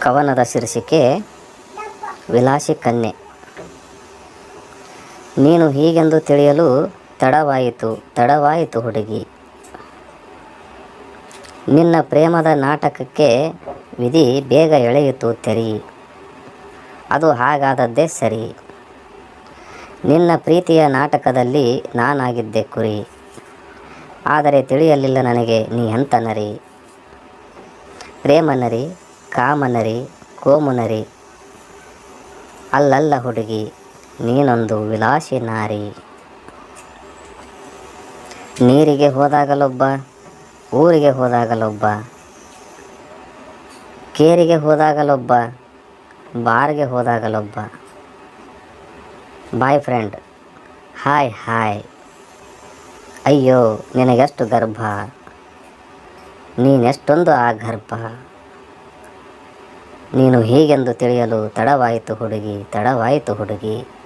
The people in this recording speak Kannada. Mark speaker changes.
Speaker 1: ಕವನದ ಶೀರ್ಷಿಕೆ, ವಿಲಾಸಿ ಕನ್ಯೆ. ನೀನು ಹೀಗೆಂದು ತಿಳಿಯಲು ತಡವಾಯಿತು ತಡವಾಯಿತು ಹುಡುಗಿ. ನಿನ್ನ ಪ್ರೇಮದ ನಾಟಕಕ್ಕೆ ವಿಧಿ ಬೇಗ ಎಳೆಯಿತು ತೆರಿ. ಅದು ಹಾಗಾದದ್ದೇ ಸರಿ. ನಿನ್ನ ಪ್ರೀತಿಯ ನಾಟಕದಲ್ಲಿ ನಾನಾಗಿದ್ದೆ ಕುರಿ. ಆದರೆ ತಿಳಿಯಲಿಲ್ಲ ನನಗೆ, ನೀ ಎಂತ ನರಿ? ಪ್ರೇಮನರಿ ಕಾಮನರಿ, ಕೋಮುನರಿ, ಅಲ್ಲಲ್ಲ ಹುಡುಗಿ, ನೀನೊಂದು ವಿಲಾಸಿ ನಾರಿ. ನೀರಿಗೆ ಹೋದಾಗಲೊಬ್ಬ, ಊರಿಗೆ ಹೋದಾಗಲೊಬ್ಬ, ಕೇರಿಗೆ ಹೋದಾಗಲೊಬ್ಬ, ಬಾರ್ಗೆ ಹೋದಾಗಲೊಬ್ಬ. ಬಾಯ್ ಫ್ರೆಂಡ್ ಹಾಯ್ ಹಾಯ್ ಅಯ್ಯೋ, ನಿನಗೆಷ್ಟು ಗರ್ಭ? ನೀನೆಷ್ಟೊಂದು ಆ ಗರ್ಭ ನೀನು ಹೀಗೆಂದು ತಿಳಿಯಲು ತಡವಾಯಿತು ಹುಡುಗಿ ತಡವಾಯಿತು ಹುಡುಗಿ.